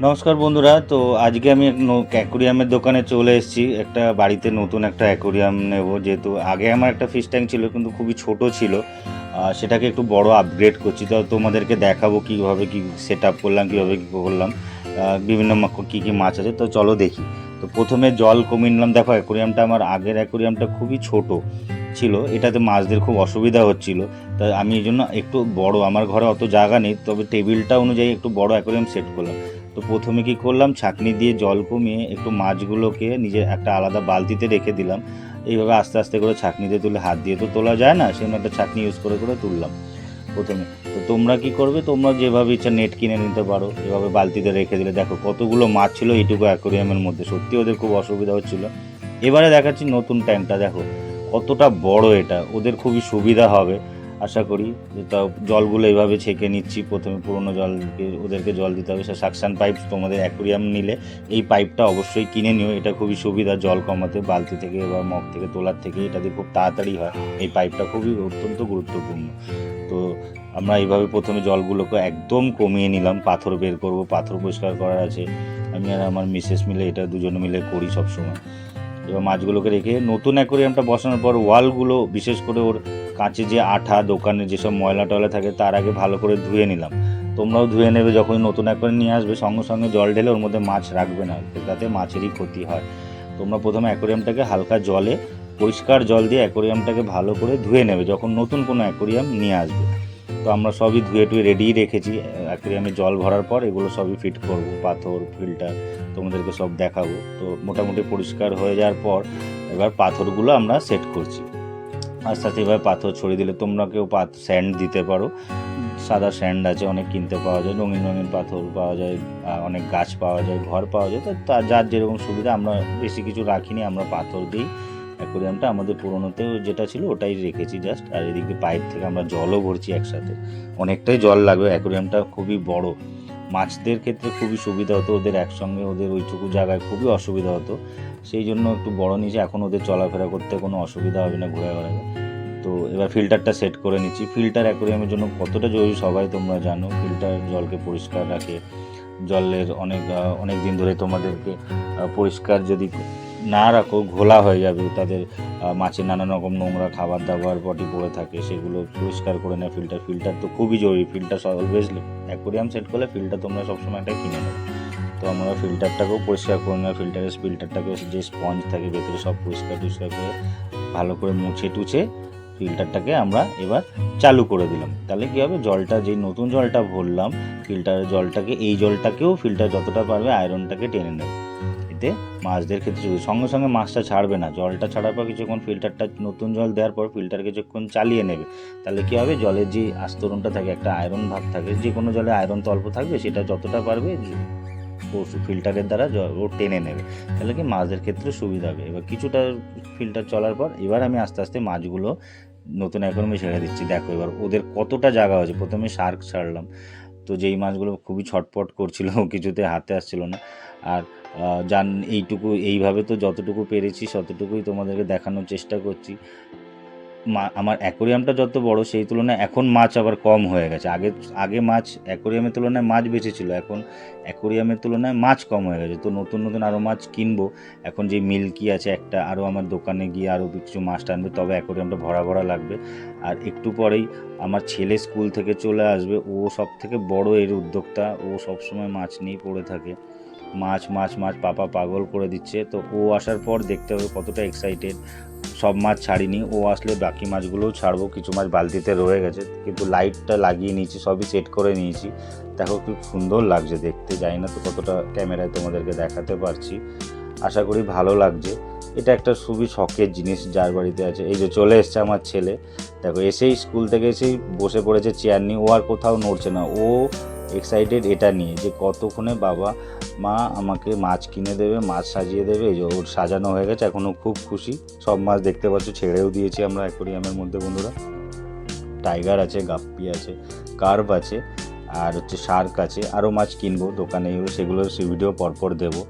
নমস্কার বন্ধুরা, তো আজকে আমি অ্যাকোরিয়ামের দোকানে চলে এসেছি। একটা বাড়িতে নতুন একটা অ্যাকোরিয়াম নেব, যেহেতু আগে আমার একটা ফিশ ট্যাঙ্ক ছিল, কিন্তু খুবই ছোট ছিল। সেটাকে একটু বড় আপগ্রেড করছি। তো তোমাদেরকে দেখাবো কীভাবে কী সেট আপ করলাম, কীভাবে কী করলাম। বিভিন্ন কী কী মাছ আছে, তো চলো দেখি। তো প্রথমে জল কমিয়ে নিলাম। দেখো, অ্যাকোরিয়ামটা আমার আগের অ্যাকোরিয়ামটা খুবই ছোট ছিল। এটাতে মাছদের খুব অসুবিধা হচ্ছিল। তা আমি এই জন্য একটু বড়। আমার ঘরে অত জায়গা নেই, তবে টেবিলটা অনুযায়ী একটু বড় অ্যাকোরিয়াম সেট করলাম। তো প্রথমে কি করলাম, ছাঁকনি দিয়ে জল কমিয়ে একটু মাছগুলোকে নিজের একটা আলাদা বালতিতে রেখে দিলাম। এইভাবে আস্তে আস্তে করে ছাঁকনিতে তুলে হাত দিয়ে তো তোলা যায় না, সেজন্য একটা ছাঁকনি ইউজ করে করে তুললাম প্রথমে। তো তোমরা কি করবে, তোমরা যেভাবে ইচ্ছা নেট কিনে নিতে পারো, এভাবে বালতিতে রেখে দিলে। দেখো কতগুলো মাছ ছিল এইটুকু অ্যাকোরিয়ামের মধ্যে, সত্যি ওদের খুব অসুবিধা হচ্ছিল। এবারে দেখাচ্ছি নতুন ট্যাঙ্কটা দেখো কতটা বড় এটা, ওদের খুবই সুবিধা হবে। আশা করি যে তা জলগুলো এইভাবে ছেঁকে নিচ্ছি। প্রথমে পুরোনো জলকে, ওদেরকে জল দিতে হবে। সে সাকশান পাইপ তোমাদের অ্যাকোরিয়াম নিলে এই পাইপটা অবশ্যই কিনে নিও। এটা খুবই সুবিধা জল কমাতে, বালতি থেকে বা মগ থেকে, তোলার থেকে। এটা দিয়ে খুব তাড়াতাড়ি হয়। এই পাইপটা খুবই অত্যন্ত গুরুত্বপূর্ণ। তো আমরা এইভাবে প্রথমে জলগুলোকে একদম কমিয়ে নিলাম। পাথর বের করব, পাথর পরিষ্কার করার আছে। আমি আর আমার মিসেস মিলে এটা দুজনে মিলে করি সবসময়। এবার মাছগুলোকে রেখে নতুন অ্যাকোরিয়ামটা বসানোর পর ওয়ালগুলো বিশেষ করে ওর কাঁচে যে আঠা দোকানে যেসব ময়লা টয়লা থাকে, তার আগে ভালো করে ধুয়ে নিলাম। তোমরাও ধুয়ে নেবে যখন নতুন অ্যাকোরিয়াম নিয়ে আসবে, সঙ্গে সঙ্গে জল ঢেলে ওর মধ্যে মাছ রাখবে না তাতে মাছেরই ক্ষতি হয়। তোমরা প্রথমে অ্যাকোরিয়ামটাকে হালকা জলে, পরিষ্কার জল দিয়ে অ্যাকোরিয়ামটাকে ভালো করে ধুয়ে নেবে যখন নতুন কোনো অ্যাকোরিয়াম নিয়ে আসবে। তো আমরা সবই ধুয়ে টুয়ে রেডি রেখেছি, অ্যাকোরিয়ামে জল ভরার পর এগুলো সবই ফিট করব, পাথর, ফিল্টার, তোমাদেরকে সব দেখাবো। তো মোটামুটি পরিষ্কার হয়ে যাওয়ার পর এবার পাথরগুলো আমরা সেট করছি। আস্তে আস্তে এভাবে পাথর ছড়িয়ে দিলে তোমরা কেউ পাথ স্যান্ড দিতে পারো। সাদা স্যান্ড আছে, অনেক কিনতে পাওয়া যায়, রঙিন রঙিন পাথর পাওয়া যায় অনেক গাছ পাওয়া যায়, ঘর পাওয়া যায়। তো তা- যার যেরকম সুবিধা, আমরা বেশি কিছু রাখিনি, আমরা পাথর দিই। অ্যাকোরিয়ামটা আমাদের পুরোনোতেও যেটা ছিল, ওটাই রেখেছি জাস্ট আর এদিকে পাইপ থেকে আমরা জলও ভরছি একসাথে। অনেকটাই জল লাগবে, অ্যাকোরিয়ামটা খুবই বড়। মাছদের ক্ষেত্রে খুবই সুবিধা হতো, ওদের একসঙ্গে ওদের ওইটুকু জায়গায় খুবই অসুবিধা হতো। সেই জন্য একটু বড় নিচে, এখন ওদের চলাফেরা করতে কোনো অসুবিধা হবে না, ঘোরা ঘোরা তো এবার ফিল্টারটা সেট করে নিচ্ছি। ফিল্টার অ্যাকোরিয়ামের জন্য কতটা জরুরি সবাই তোমরা জানো। ফিল্টার জলকে পরিষ্কার রাখে। জলের অনেক অনেক দিন ধরে তোমাদেরকে পরিষ্কার যদি না রাখো, ঘোলা হয়ে যাবে। তাদের মাছের নানান রকম নোংরা খাবার দাবার, পটি পড়ে থাকে, সেগুলো পরিষ্কার করে নেয় ফিল্টার ফিল্টার তো খুবই জরুরি। ফিল্টার অলওয়েজ অ্যাকোরিয়াম সেট করলে ফিল্টার তোমরা সবসময় একটা কিনে নেবে। তো আমরা ফিল্টারটাকেও পরিষ্কার করে নেওয়া ফিল্টারের ফিল্টারটাকে যে স্পঞ্জ থাকে, ভেতরে সব পরিষ্কার টরিষ্কার করে ভালো করে মুছে টুছে ফিল্টারটাকে আমরা এবার চালু করে দিলাম। তাহলে কী হবে? জলটা যেই নতুন জলটা ভরলাম ফিল্টারের জলটাকে, এই জলটাকেও ফিল্টার যতটা পারবে আয়রনটাকে টেনে নেবে। এতে মাছদের ক্ষেত্রে। সঙ্গে সঙ্গে মাছটা ছাড়বে না, জলটা ছাড়ার পর কিছুক্ষণ ফিল্টারটা নতুন জল দেওয়ার পর ফিল্টার কিছুক্ষণ চালিয়ে নেবে, তাহলে কী হবে? জলের যে আস্তরণটা থাকে, একটা আয়রন ভাব থাকে, যে কোনো জলে আয়রন তো অল্প থাকবে, সেটা যতটা পারবে ও ফিল্টারের দ্বারা ও টেনে নেবে। তাহলে কি মাছদের ক্ষেত্রে সুবিধা হবে। এবার কিছুটা ফিল্টার চলার পর, এবার আমি আস্তে আস্তে মাছগুলো নতুন অ্যাকোরিয়ামে ছেড়ে দিচ্ছি। দেখো এবার ওদের কতটা জায়গা হয়েছে। প্রথমে শার্ক ছাড়লাম। তো যেই মাছগুলো খুবই ছটপট করছিল কিছুতে হাতে আসছিল না। আর জান এইটুকু, এইভাবে তো যতটুকু পেরেছি ততটুকুই তোমাদেরকে দেখানোর চেষ্টা করছি। মা, আমার অ্যাকোরিয়ামটা যত বড়, সেই তুলনায় এখন মাছ আবার কম হয়ে গেছে। আগে আগে মাছ, অ্যাকোরিয়ামের তুলনায় মাছ বেশি ছিল এখন অ্যাকোরিয়ামের তুলনায় মাছ কম হয়ে গেছে। তো নতুন নতুন আরও মাছ কিনবো, এখন যে মিল্কি আছে একটা আরও আমার দোকানে গিয়ে আরও কিছু মাছ টানবে, তবে অ্যাকোরিয়ামটা ভরা ভরা লাগবে। আর একটু পরেই আমার ছেলে স্কুল থেকে চলে আসবে, ও সব থেকে বড় এর উদ্যোক্তা, ও সবসময় মাছ নিয়েই পড়ে থাকে। মাছ মাছ মাছ, পাপা পাগল করে দিচ্ছে। তো ও আসার পর দেখতে হবে কতটা এক্সাইটেড সব মাছ ছাড়িনি, ও আসলে বাকি মাছগুলোও ছাড়বো, কিছু মাছ বালতিতে রয়ে গেছে। কিন্তু লাইটটা লাগিয়ে নিয়েছি, সবই সেট করে নিয়েছি। দেখো খুব সুন্দর লাগছে দেখতে, জানি না তো কতটা ক্যামেরায় তোমাদেরকে দেখাতে পারছি। আশা করি ভালো লাগছে। এটা একটা খুবই শখের জিনিস যার বাড়িতে আছে। এই যে চলে এসছে আমার ছেলে। দেখো এসেই স্কুল থেকে এসেই বসে পড়েছে চেয়ার নিয়ে। ও আর কোথাও নড়ছে না। ও এক্সাইটেড এটা নিয়ে যে কতক্ষণে বাবা মা আমাকে মাছ কিনে দেবে, মাছ সাজিয়ে দেবে, এই যে ওর সাজানো হয়ে গেছে এখনও খুব খুশি। সব মাছ দেখতে পাচ্ছ, ছেড়েও দিয়েছি আমরা অ্যাকোরিয়ামের মধ্যে বন্ধুরা। টাইগার আছে, গাপ্পি আছে কার্ভ আছে, আর হচ্ছে শার্ক আছে আরও মাছ কিনবো, দোকানে সেগুলোর ভিডিও পরপর দেবো।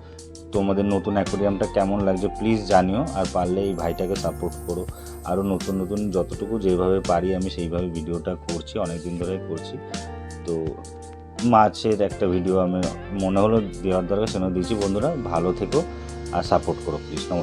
তোমাদের নতুন অ্যাকোরিয়ামটা কেমন লাগছে প্লিজ জানিও, আর পারলে এই ভাইটাকে সাপোর্ট করো। আরও নতুন নতুন যতটুকু যেভাবে পারি আমি সেইভাবে ভিডিওটা করছি অনেক দিন ধরে করছি। তো মাছের একটা ভিডিও আমি মনে হলো দেওয়ার দরকার সেটা দিয়েছি বন্ধুরা, ভালো থেকো আর সাপোর্ট করো প্লিজ নমস্কার।